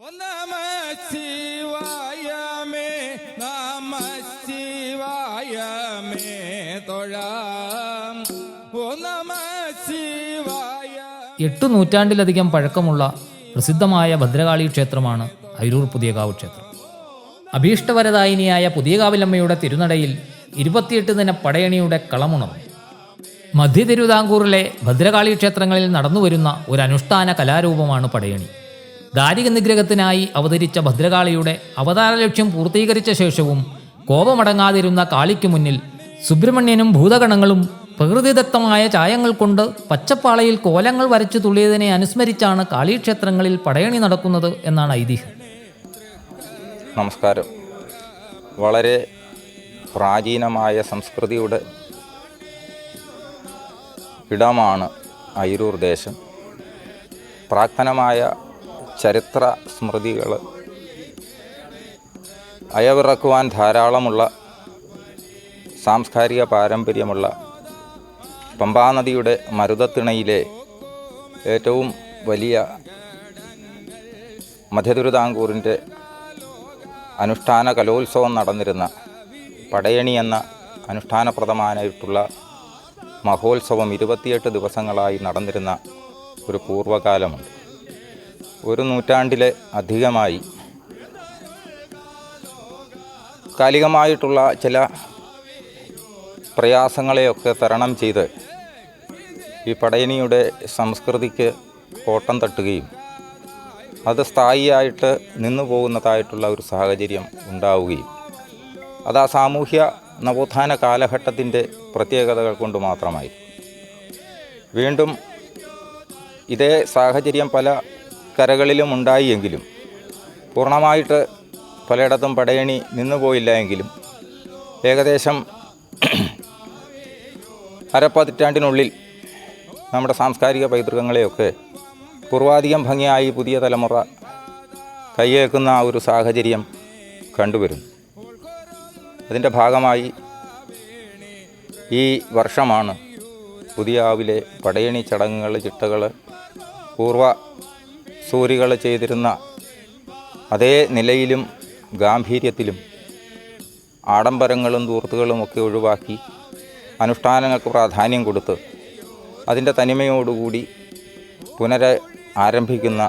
ഓ നമ നമ ശിവായമേ തൊഴാം. ഓ ശിവായ എട്ടു നൂറ്റാണ്ടിലധികം പഴക്കമുള്ള പ്രസിദ്ധമായ ഭദ്രകാളി ക്ഷേത്രമാണ് അയിരൂർ പുതിയകാവ് ക്ഷേത്രം. അഭീഷ്ടവരദായിനിയായ പുതിയകാവിലമ്മയുടെ തിരുനടയിൽ ഇരുപത്തിയെട്ട് ദിന പടയണിയുടെ കളമുണർന്നു. മധ്യ തിരുവിതാംകൂറിലെ ഭദ്രകാളി ക്ഷേത്രങ്ങളിൽ നടന്നുവരുന്ന ഒരു അനുഷ്ഠാന കലാരൂപമാണ് പടയണി. ദാരിക നിഗ്രഹത്തിനായി അവതരിച്ച ഭദ്രകാളിയുടെ അവതാര ലക്ഷ്യം പൂർത്തീകരിച്ച ശേഷവും കോപമടങ്ങാതിരുന്ന കാളിക്ക് മുന്നിൽ സുബ്രഹ്മണ്യനും ഭൂതഗണങ്ങളും പ്രകൃതിദത്തമായ ചായങ്ങൾ കൊണ്ട് പച്ചപ്പാളയിൽ കോലങ്ങൾ വരച്ചു തുള്ളിയതിനെ അനുസ്മരിച്ചാണ് കാളിക്ഷേത്രങ്ങളിൽ പടയണി നടക്കുന്നത് എന്നാണ് ഐതിഹ്യം. നമസ്കാരം. വളരെ പ്രാചീനമായ സംസ്കൃതിയുടെ ഇടമാണ് അയിരൂർ ദേശം. പ്രാക്തനമായ ചരിത്ര സ്മൃതികൾ അയവിറക്കുവാൻ ധാരാളമുള്ള സാംസ്കാരിക പാരമ്പര്യമുള്ള പമ്പാനദിയുടെ മരുതത്തിണയിലെ ഏറ്റവും വലിയ മധ്യതിരുതാംകൂറിന്റെ അനുഷ്ഠാന കലോത്സവം നടന്നിരുന്ന പടയണി എന്ന അനുഷ്ഠാനപ്രദമായിട്ടുള്ള മഹോത്സവം ഇരുപത്തിയെട്ട് ദിവസങ്ങളായി നടന്നിരുന്ന ഒരു പൂർവകാലമുണ്ട്. ഒരു നൂറ്റാണ്ടിലെ അധികമായി. കാലികമായിട്ടുള്ള ചില പ്രയാസങ്ങളെയൊക്കെ തരണം ചെയ്ത് ഈ പടയണിയുടെ സംസ്കൃതിക്ക് കോട്ടം തട്ടുകയും അത് സ്ഥായിയായിട്ട് നിന്നു പോകുന്നതായിട്ടുള്ള ഒരു സാഹചര്യം ഉണ്ടാവുകയും. അത് ആ സാമൂഹ്യ നവോത്ഥാന കാലഘട്ടത്തിന്റെ പ്രത്യേകതകൾ കൊണ്ട് മാത്രമായി. വീണ്ടും ഇതേ സാഹചര്യം പല കരകളിലും ഉണ്ടായി എങ്കിലും പൂർണമായിട്ട് പലയിടത്തും പടയണി നിന്നുപോയില്ല എങ്കിലും ഏകദേശം അരപ്പതിറ്റാണ്ടിനുള്ളിൽ നമ്മുടെ സാംസ്കാരിക പൈതൃകങ്ങളെയൊക്കെ പൂർവാധികം ഭംഗിയായി പുതിയ തലമുറ കയ്യേക്കുന്ന ആ ഒരു സാഹചര്യം കണ്ടുവരുന്നു. അതിന്റെ ഭാഗമായി ഈ വർഷമാണ് പുതിയാവിലെ പടയണി ചടങ്ങുകൾ ചിട്ടകൾ പൂർവ സൂരികൾ ചെയ്തിരുന്ന അതേ നിലയിലും ഗാംഭീര്യത്തിലും ആഡംബരങ്ങളും ദൂർത്തുകളും ഒക്കെ ഒഴിവാക്കി അനുഷ്ഠാനങ്ങൾക്ക് പ്രാധാന്യം കൊടുത്ത് അതിന്റെ തനിമയോടുകൂടി പുനര ആരംഭിക്കുന്ന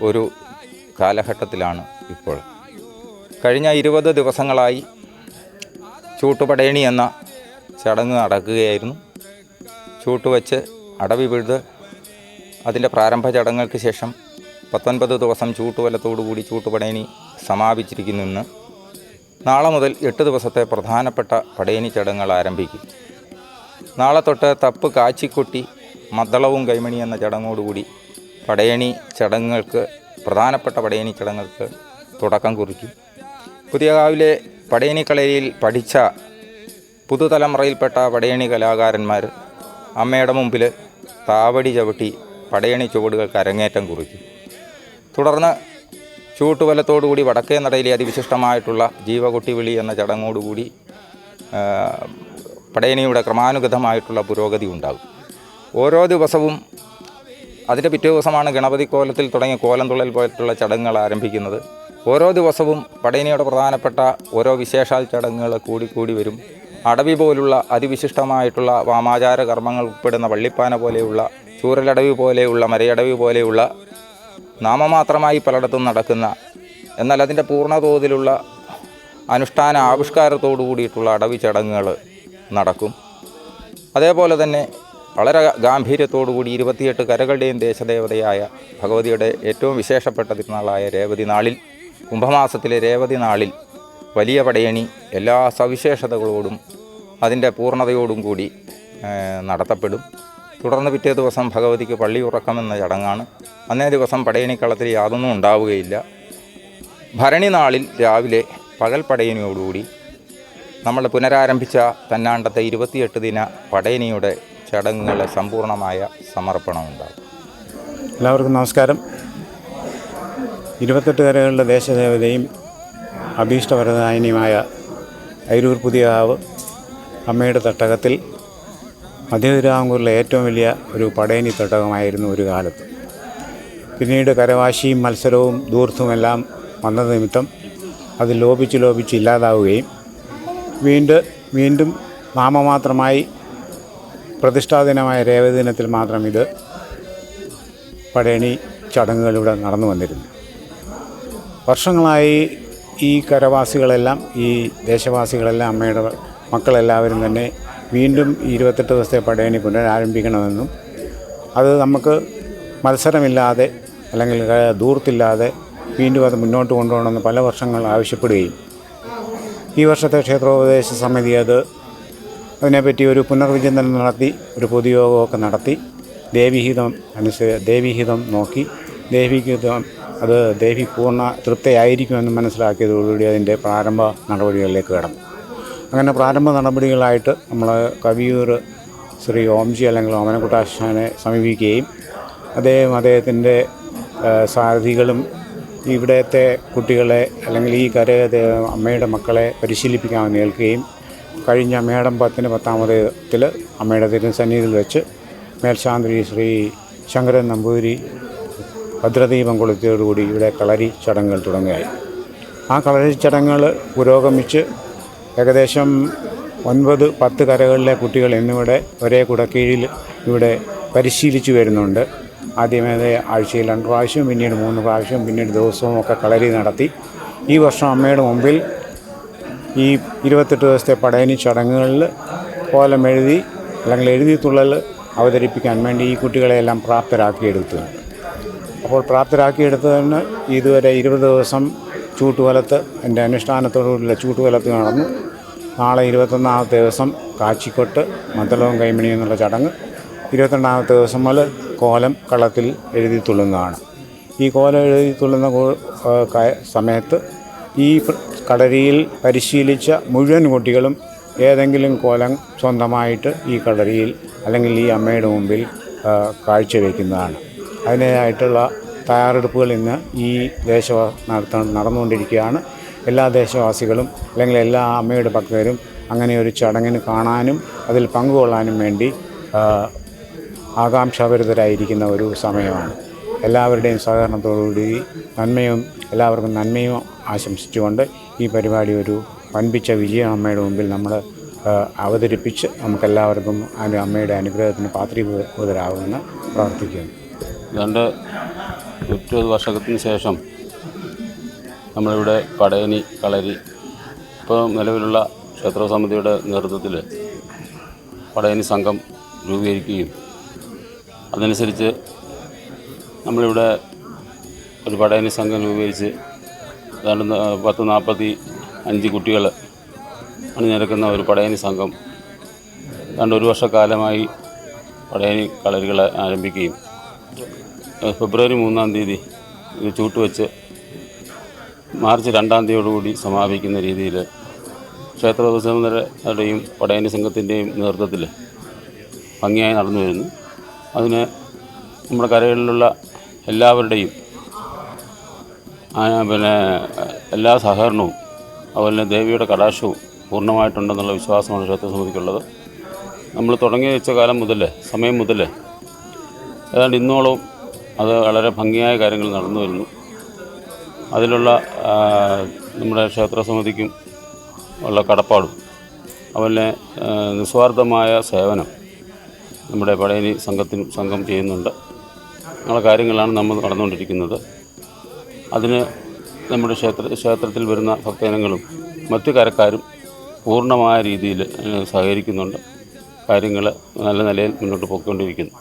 ഒരു കാലഘട്ടത്തിലാണ് ഇപ്പോൾ. കഴിഞ്ഞ ഇരുപത് ദിവസങ്ങളായി ചൂട്ടുപടയണി എന്ന ചടങ്ങ് നടക്കുകയായിരുന്നു. ചൂട്ടുവച്ച് അടവി പിഴുത് അതിന്റെ പ്രാരംഭ ചടങ്ങുകൾക്ക് ശേഷം പത്തൊൻപത് ദിവസം ചൂട്ടുവലത്തോടുകൂടി ചൂട്ടുപടയണി സമാപിച്ചിരിക്കുന്നു ഇന്ന് നാളെ മുതൽ എട്ട് ദിവസത്തെ പ്രധാനപ്പെട്ട പടയണി ചടങ്ങുകൾ ആരംഭിക്കും. നാളെ തൊട്ട് തപ്പ് കാച്ചിക്കൊട്ടി മദ്ദളവും കൈമണി എന്ന ചടങ്ങോടുകൂടി പടയണി ചടങ്ങുകൾക്ക് പ്രധാനപ്പെട്ട പടയണി ചടങ്ങുകൾക്ക് തുടക്കം കുറിക്കും. പുതിയകാവിലെ പടയണി കളരിയിൽ പഠിച്ച പുതുതലമുറയിൽപ്പെട്ട പടയണി കലാകാരന്മാർ അമ്മയുടെ മുമ്പിൽ താവടി ചവിട്ടി പടയണി ചുവടുകൾക്ക് അരങ്ങേറ്റം കുറിക്കും തുടർന്ന് ചൂട്ടുവലത്തോടുകൂടി വടക്കേ നടയിലെ അതിവിശിഷ്ടമായിട്ടുള്ള ജീവകുട്ടി വിളി എന്ന ചടങ്ങോടുകൂടി പടയണിയുടെ ക്രമാനുഗതമായിട്ടുള്ള പുരോഗതി ഉണ്ടാകും. ഓരോ ദിവസവും അതിന്റെ പിറ്റേ ദിവസമാണ് ഗണപതി കോലത്തിൽ തുടങ്ങിയ കോലം തുള്ളൽ പോയിട്ടുള്ള ചടങ്ങുകൾ ആരംഭിക്കുന്നത്. ഓരോ ദിവസവും പടയണിയുടെ പ്രധാനപ്പെട്ട ഓരോ വിശേഷാൽ ചടങ്ങുകൾ കൂടിക്കൂടി കൂടി വരും. അടവി പോലുള്ള അതിവിശിഷ്ടമായിട്ടുള്ള വാമാചാര കർമ്മങ്ങൾ ഉൾപ്പെടുന്ന വള്ളിപ്പാന പോലെയുള്ള ചൂരലടവി പോലെയുള്ള മരയടവ് പോലെയുള്ള നാമമാത്രമായി പലയിടത്തും നടക്കുന്ന എന്നാൽ അതിന്റെ പൂർണതോതിലുള്ള അനുഷ്ഠാന ആവിഷ്കാരത്തോടു കൂടിയിട്ടുള്ള അടവി ചടങ്ങുകൾ നടക്കും. അതേപോലെ തന്നെ വളരെ ഗാംഭീര്യത്തോടു കൂടി ഇരുപത്തിയെട്ട് കരകളുടെയും ദേശദേവതയായ ഭഗവതിയുടെ ഏറ്റവും വിശേഷപ്പെട്ട തിരുനാളായ രേവതി നാളിൽ കുംഭമാസത്തിലെ രേവതി നാളിൽ വലിയ പടയണി എല്ലാ സവിശേഷതകളോടും അതിന്റെ പൂർണതയോടും കൂടി നടത്തപ്പെടും. തുടർന്ന് പിറ്റേ ദിവസം ഭഗവതിക്ക് പള്ളി ഉറക്കമെന്ന ചടങ്ങാണ്. അന്നേ ദിവസം പടയണിക്കളത്തിൽ യാതൊന്നും ഉണ്ടാവുകയില്ല. ഭരണി നാളിൽ രാവിലെ പകൽ പടയണിയോടുകൂടി നമ്മൾ പുനരാരംഭിച്ച തന്നാണ്ടത്തെ ഇരുപത്തിയെട്ട് ദിന പടയണിയുടെ ചടങ്ങുകളെ സമ്പൂർണമായ സമർപ്പണമുണ്ടാകും എല്ലാവർക്കും നമസ്കാരം. ഇരുപത്തെട്ട് കരകളുടെ ദേശദേവതയും അഭീഷ്ടവരദായിനിയുമായ അയിരൂർ പുതിയാവ് അമ്മയുടെ തട്ടകത്തിൽ മധ്യ ഏറ്റവും വലിയ ഒരു പടയണി തട്ടകമായിരുന്നു ഒരു കാലത്ത്. പിന്നീട് കരവാശിയും മത്സരവും ദൂർത്തുമെല്ലാം വന്ന നിമിത്തം അത് ലോപിച്ച് ലോപിച്ച് ഇല്ലാതാവുകയും വീണ്ടും വീണ്ടും നാമമാത്രമായി പ്രതിഷ്ഠാദിനമായ രേവതി ദിനത്തിൽ മാത്രം ഇത് പടയണി ചടങ്ങുകളിവിടെ നടന്നു വന്നിരുന്നു. വർഷങ്ങളായി ഈ കരവാസികളെല്ലാം ഈ ദേശവാസികളെല്ലാം അമ്മയുടെ മക്കളെല്ലാവരും തന്നെ വീണ്ടും ഇരുപത്തെട്ട് ദിവസത്തെ പടയണി പുനരാരംഭിക്കണമെന്നും അത് നമുക്ക് മത്സരമില്ലാതെ അല്ലെങ്കിൽ ദൂർത്തില്ലാതെ വീണ്ടും അത് മുന്നോട്ട് കൊണ്ടുപോകണമെന്ന് പല വർഷങ്ങൾ ആവശ്യപ്പെടുകയും. ഈ വർഷത്തെ ക്ഷേത്രോപദേശ സമിതി അത് അതിനെപ്പറ്റി ഒരു പുനർവിചിന്തനം നടത്തി ഒരു പൊതുയോഗമൊക്കെ നടത്തി ദേവിഹിതം അനുസരിച്ച് ദേവിഹിതം നോക്കി ദേവിഹിതം അത് ദേവി പൂർണ തൃപ്തയായിരിക്കുമെന്ന് മനസ്സിലാക്കിയതോടുകൂടി അതിന്റെ പ്രാരംഭ നടപടികളിലേക്ക് കടന്നു. അങ്ങനെ പ്രാരംഭ നടപടികളായിട്ട് നമ്മൾ കവിയൂർ ശ്രീ ഓംജി അല്ലെങ്കിൽ ഓമനക്കുട്ടാശാനെ സമീപിക്കുകയും അദ്ദേഹം അദ്ദേഹത്തിന്റെ സാരഥികളും ഇവിടത്തെ കുട്ടികളെ അല്ലെങ്കിൽ ഈ കര അമ്മയുടെ മക്കളെ പരിശീലിപ്പിക്കാമെന്ന് ഏൽക്കുകയും കഴിഞ്ഞ മേടം പത്തിന് പത്താമതത്തിൽ അമ്മയുടെ തിരുസന്നിധിയിൽ വെച്ച് മേൽശാന്തി ശ്രീ ശങ്കരൻ നമ്പൂതിരി ഭദ്രദീപം കൊളുത്തിയോടുകൂടി ഇവിടെ കളരി ചടങ്ങുകൾ തുടങ്ങുകയായി. ആ കളരി ചടങ്ങുകൾ പുരോഗമിച്ച് ഏകദേശം ഒൻപത് പത്ത് കരകളിലെ കുട്ടികൾ എന്നിവിടെ ഒരേ കുടക്കീഴിൽ ഇവിടെ പരിശീലിച്ചു വരുന്നുണ്ട്. ആദ്യമേ ആഴ്ചയിൽ രണ്ട് പ്രാവശ്യം പിന്നീട് മൂന്ന് പ്രാവശ്യം പിന്നീട് ദിവസവും ഒക്കെ കളരി നടത്തി. ഈ വർഷം അമ്മയുടെ മുമ്പിൽ ഈ ഇരുപത്തെട്ട് ദിവസത്തെ പടയണി ചടങ്ങുകളിൽ കോലം എഴുതി അല്ലെങ്കിൽ എഴുതി തുള്ളൽ അവതരിപ്പിക്കാൻ വേണ്ടി ഈ കുട്ടികളെയെല്ലാം പ്രാപ്തരാക്കിയെടുത്തു. അപ്പോൾ പ്രാപ്തരാക്കിയെടുത്തതിന് ഇതുവരെ ഇരുപത് ദിവസം ചൂട്ടുവലത്ത് എന്റെ അനുഷ്ഠാനത്തോടുകൂടിയുള്ള ചൂട്ടുവലത്ത് നടന്നു. നാളെ ഇരുപത്തൊന്നാമത്തെ ദിവസം കാച്ചിക്കൊട്ട് മദ്ദളവും കൈമണി എന്നുള്ള ചടങ്ങ്. ഇരുപത്തിരണ്ടാമത്തെ ദിവസം മുതൽ കോലം കളത്തിൽ എഴുതി തുള്ളുന്നതാണ്. ഈ കോലം എഴുതി തുള്ളുന്ന സമയത്ത് ഈ കടരിയിൽ പരിശീലിച്ച മുഴുവൻ കുട്ടികളും ഏതെങ്കിലും കോലം സ്വന്തമായിട്ട് ഈ കടരിയിൽ അല്ലെങ്കിൽ ഈ അമ്മയുടെ മുമ്പിൽ കാഴ്ചവെക്കുന്നതാണ്. അതിനായിട്ടുള്ള തയ്യാറെടുപ്പുകൾ ഇന്ന് ഈ ദേശ നടത്ത നടന്നുകൊണ്ടിരിക്കുകയാണ്. എല്ലാ ദേശവാസികളും അല്ലെങ്കിൽ എല്ലാ അമ്മയുടെ ഭക്തരും അങ്ങനെ ഒരു ചടങ്ങിന് കാണാനും അതിൽ പങ്കുകൊള്ളാനും വേണ്ടി ആകാംക്ഷാഭരിതരായിരിക്കുന്ന ഒരു സമയമാണ്. എല്ലാവരുടെയും സഹകരണത്തോടുകൂടി നന്മയും എല്ലാവർക്കും നന്മയും ആശംസിച്ചുകൊണ്ട് ഈ പരിപാടി ഒരു വൻപിച്ച വിജയം അമ്മയുടെ മുമ്പിൽ നമ്മൾ അവതരിപ്പിച്ച് നമുക്കെല്ലാവർക്കും അതിന്റെ അമ്മയുടെ അനുഗ്രഹത്തിന് പാത്രീഭൂതരാകുമെന്ന് പ്രാർത്ഥിക്കുന്നു. ഏതാണ്ട് ഇരുപത് വർഷത്തിന് ശേഷം നമ്മളിവിടെ പടയണി കളരി ഇപ്പോൾ നിലവിലുള്ള ക്ഷേത്ര സമിതിയുടെ നേതൃത്വത്തിൽ പടയണി സംഘം രൂപീകരിക്കുകയും അതനുസരിച്ച് നമ്മളിവിടെ ഒരു പടയണി സംഘം രൂപീകരിച്ച് ഏതാണ്ട് പത്ത് നാൽപ്പത്തി അഞ്ച് കുട്ടികൾ അണിനിരക്കുന്ന ഒരു പടയണി സംഘം ഏതാണ്ട് ഒരു വർഷക്കാലമായി പടയണി കളരികളെ ആരംഭിക്കുകയും ഫെബ്രുവരി മൂന്നാം തീയതി ഇത് ചൂട്ടുവെച്ച് മാർച്ച് രണ്ടാം തീയതിയോടുകൂടി സമാപിക്കുന്ന രീതിയിൽ ക്ഷേത്ര ദിവസങ്ങളുടെയും പടയണി സംഘത്തിന്റെയും നേതൃത്വത്തിൽ ഭംഗിയായി നടന്നു വരുന്നു. അതിന് നമ്മുടെ കരകളിലുള്ള എല്ലാവരുടെയും പിന്നെ എല്ലാ സഹകരണവും അതുപോലെ തന്നെ ദേവിയുടെ കടാക്ഷവും പൂർണമായിട്ടുണ്ടെന്നുള്ള വിശ്വാസമാണ് ക്ഷേത്ര സമിതിക്കുള്ളത്. നമ്മൾ തുടങ്ങി വെച്ച കാലം മുതൽ സമയം മുതൽ ഏതാണ്ട് ഇന്നോളവും അത് വളരെ ഭംഗിയായ കാര്യങ്ങൾ നടന്നു വരുന്നു. അതിലുള്ള നമ്മുടെ ക്ഷേത്ര സമിതിക്കും ഉള്ള കടപ്പാടും. അതുപോലെ നിസ്വാർത്ഥമായ സേവനം നമ്മുടെ പഴയനി സംഘത്തിനും സംഘം ചെയ്യുന്നുണ്ട്. അങ്ങനെയുള്ള കാര്യങ്ങളാണ് നമ്മൾ നടന്നുകൊണ്ടിരിക്കുന്നത്. അതിന് നമ്മുടെ ക്ഷേത്ര ക്ഷേത്രത്തിൽ വരുന്ന ഭക്തജനങ്ങളും മറ്റു കരക്കാരും പൂർണമായ രീതിയിൽ സഹകരിക്കുന്നുണ്ട്. കാര്യങ്ങൾ നല്ല നിലയിൽ മുന്നോട്ട് പോയിക്കൊണ്ടിരിക്കുന്നു.